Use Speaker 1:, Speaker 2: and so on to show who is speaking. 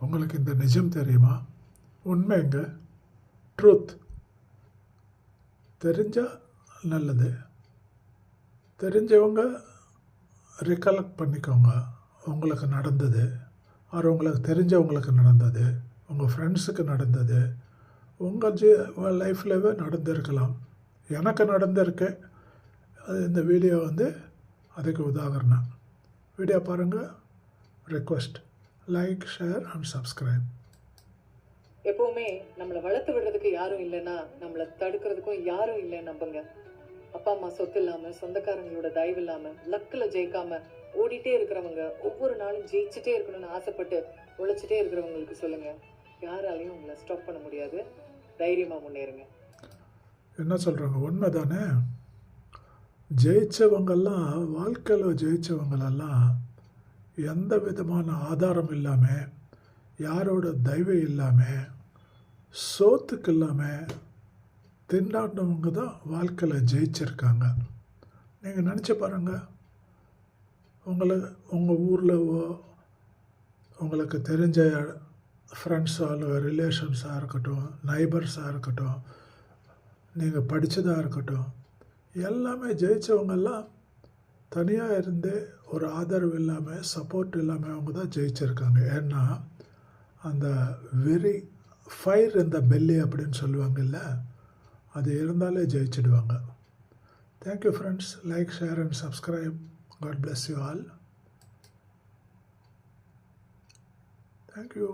Speaker 1: உங்களுக்கு இந்த நிஜம் தெரியுமா? உண்மைங்க ட்ரூத் தெரிஞ்சால் நல்லது. தெரிஞ்சவங்க ரிகலெக்ட் பண்ணிக்கோங்க. உங்களுக்கு நடந்தது. ஆர் உங்களுக்கு தெரிஞ்சவங்களுக்கு நடந்தது. உங்கள் ஃப்ரெண்ட்ஸுக்கு நடந்தது. உங்கள் ஜி லைஃப்லவே நடந்திருக்கலாம். எனக்கு நடந்திருக்கு. அது இந்த வீடியோ வந்து அதுக்கு உதாகரணம் வீடியோ பாருங்கள் request like share and subscribe
Speaker 2: எப்பவுமே நம்மளை வளர்த்து விடுறதுக்கு யாரும் இல்லைன்னா நம்மளை தடுக்கிறதுக்கும் யாரும் இல்லைன்னு நம்புங்க. அப்பா அம்மா சொத்து இல்லாம சொந்தக்காரங்களோட தயவு இல்லாம லக்குல ஜெயிக்காம ஓடிட்டே இருக்கிறவங்க ஒவ்வொரு நாளும் ஜெயிச்சுட்டே இருக்கணும்னு ஆசைப்பட்டு உழைச்சிட்டே இருக்கிறவங்களுக்கு சொல்லுங்க. யாராலையும் உங்களை ஸ்டாப் பண்ண முடியாது. தைரியமா முன்னேறுங்க.
Speaker 1: என்ன சொல்கிறாங்க உண்மை தானே ஜெயித்தவங்கெல்லாம் வாழ்க்கையில் ஜெயித்தவங்களெல்லாம் எந்த விதமான ஆதாரம் இல்லாமல் யாரோட தயவு இல்லாமல் சோத்துக்கு இல்லாமல் திண்டாடினவங்க தான் வாழ்க்கையில் ஜெயிச்சிருக்காங்க. நீங்கள் நினச்சி பாருங்கள் உங்களை உங்கள் ஊரில் உங்களுக்கு தெரிஞ்ச ஃப்ரெண்ட்ஸாக ரிலேஷன்ஸாக இருக்கட்டும் நைபர்ஸாக இருக்கட்டும் நீங்கள் படித்ததாக இருக்கட்டும் எல்லாமே ஜெயித்தவங்கெல்லாம் தனியாக இருந்து ஒரு ஆதரவு இல்லாமல் சப்போர்ட் இல்லாமல் அவங்க தான் ஜெயிச்சிருக்காங்க. ஏன்னா அந்த வெறி ஃபயர் இந்த பெல்லி அப்படின்னு சொல்லுவாங்கல்ல அது இருந்தாலே ஜெயிச்சிடுவாங்க. Thank you friends like share and subscribe God bless you all thank you